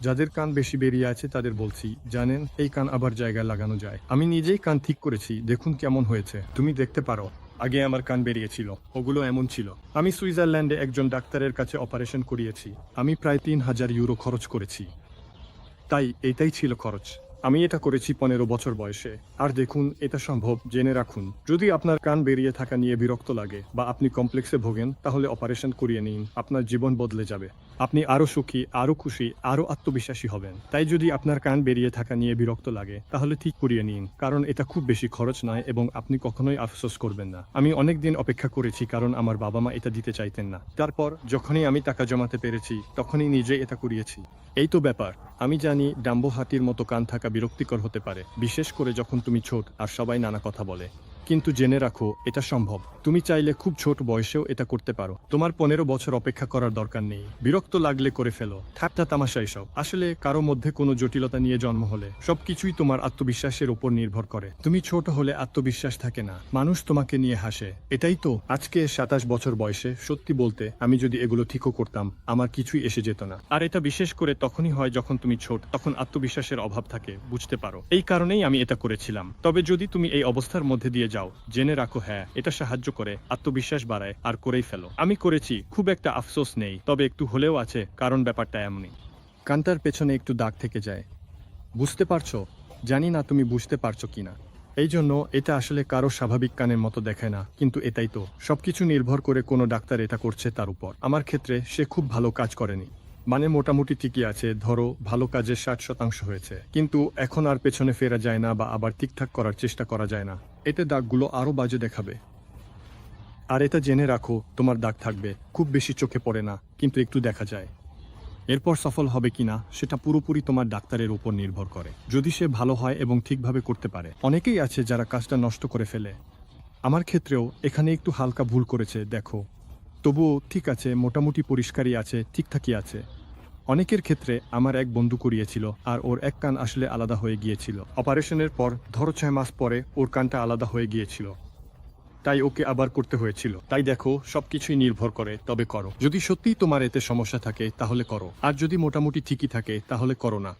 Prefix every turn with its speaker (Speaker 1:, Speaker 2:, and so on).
Speaker 1: যাদের কান বেশি বেরিয়ে আছে তাদের বলছি, জানেন, এই কান আবার জায়গায় লাগানো যায়। আমি নিজেই কান ঠিক করেছি, দেখুন কেমন হয়েছে। তুমি দেখতে পারো, আগে আমার কান বেরিয়েছিল, ওগুলো এমন ছিল। আমি সুইজারল্যান্ডে একজন ডাক্তারের কাছে অপারেশন করিয়েছি। আমি প্রায় তিন হাজার ইউরো খরচ করেছি। তাই এটাই ছিল খরচ। আমি এটা করেছি পনেরো বছর বয়সে। আর দেখুন, এটা সম্ভব, জেনে রাখুন। যদি আপনার কান বেরিয়ে থাকা নিয়ে বিরক্ত লাগে বা আপনি কমপ্লেক্সে ভোগেন, তাহলে অপারেশন করিয়ে নিন, আপনার জীবন বদলে যাবে। আপনি আরও সুখী আরও খুশি আরও আত্মবিশ্বাসী হবেন। তাই যদি আপনার কান বেরিয়ে থাকা নিয়ে বিরক্ত লাগে, তাহলে ঠিক করিয়ে নিন, কারণ এটা খুব বেশি খরচ নয় এবং আপনি কখনোই আফসোস করবেন না। আমি অনেক দিন অপেক্ষা করেছি, কারণ আমার বাবা মা এটা দিতে চাইতেন না। তারপর, যখনই আমি টাকা জমাতে পেরেছি, তখনই নিজে এটা করিয়েছি। এই তো ব্যাপার। আমি জানি ডাম্বো হাতির মতো কান থাকা বিরক্তিকর হতে পারে, বিশেষ করে যখন তুমি ছোট আর সবাই নানা কথা বলে। কিন্তু জেনে রাখো, এটা সম্ভব। তুমি চাইলে খুব ছোট বয়সেও এটা করতে পারো। তোমার পনেরো বছর অপেক্ষা করার দরকার নেই। বিরক্ত লাগলে করে ফেলো। ঠাট্টা তামাশা এসব। আসলে কারও মধ্যে কোনো জটিলতা নিয়ে জন্ম হলে সবকিছুই তোমার আত্মবিশ্বাসের উপর নির্ভর করে। তুমি ছোট হলে আত্মবিশ্বাস থাকে না। মানুষ তোমাকে নিয়ে হাসে। এটাই তো। আজকে সাতাশ বছর বয়সে, সত্যি বলতে, আমি যদি এগুলো ঠিকও করতাম, আমার কিছুই এসে যেত না। আর এটা বিশেষ করে তখনই হয় যখন তুমি ছোট, তখন আত্মবিশ্বাসের অভাব থাকে, বুঝতে পারো। এই কারণেই আমি এটা করেছিলাম। তবে যদি তুমি এই অবস্থার মধ্যে দিয়ে যাও, জেনে রাখো হ্যাঁ এটা সাহায্য করে, আত্মবিশ্বাস বাড়ায় আর করেই ফেলো। আমি করেছি, খুব একটা আফসোস নেই, তবে একটু হলেও আছে, কারণ ব্যাপারটা এমনই। কান্তার পেছনে একটু দাগ থেকে যায়। বুঝতে পারছ? জানি না তুমি বুঝতে পারছ কিনা এই জন্য এটা আসলে কারও স্বাভাবিক কানের মতো দেখায় না, কিন্তু এটাই তো। সবকিছু নির্ভর করে কোনো ডাক্তার এটা করছে তার উপর। আমার ক্ষেত্রে সে খুব ভালো কাজ করেনি। মানে মোটামুটি ঠিকই আছে, ধরো ভালো কাজের ষাট শতাংশ হয়েছে। কিন্তু এখন আর পেছনে ফেরা যায় না বা আবার ঠিকঠাক করার চেষ্টা করা যায় না। এতে দাগগুলো আরও বাজে দেখাবে। আর এটা জেনে রাখো, তোমার দাগ থাকবে, খুব বেশি চোখে পড়ে না, কিন্তু একটু দেখা যায়। এরপর সফল হবে কিনা, সেটা পুরোপুরি তোমার ডাক্তারের উপর নির্ভর করে। যদি সে ভালো হয় এবং ঠিকভাবে করতে পারে। অনেকেই আছে যারা কাজটা নষ্ট করে ফেলে। আমার ক্ষেত্রেও এখানে একটু হালকা ভুল করেছে, দেখো। তবুও ঠিক আছে, মোটামুটি পরিষ্কারই আছে, ঠিকঠাকই আছে। অনেকের ক্ষেত্রে আমার এক বন্ধু করিয়েছিল আর ওর এক কান আসলে আলাদা হয়ে গিয়েছিল। অপারেশনের পর ধরো ছয় মাস পরে ওর কানটা আলাদা হয়ে গিয়েছিল। তাই ওকে আবার করতে হয়েছিল। তাই দেখো, সবকিছুই নির্ভর করে, তবে করো। যদি সত্যিই তোমার এতে সমস্যা থাকে, তাহলে করো। আর যদি মোটামুটি ঠিকই থাকে, তাহলে করো না।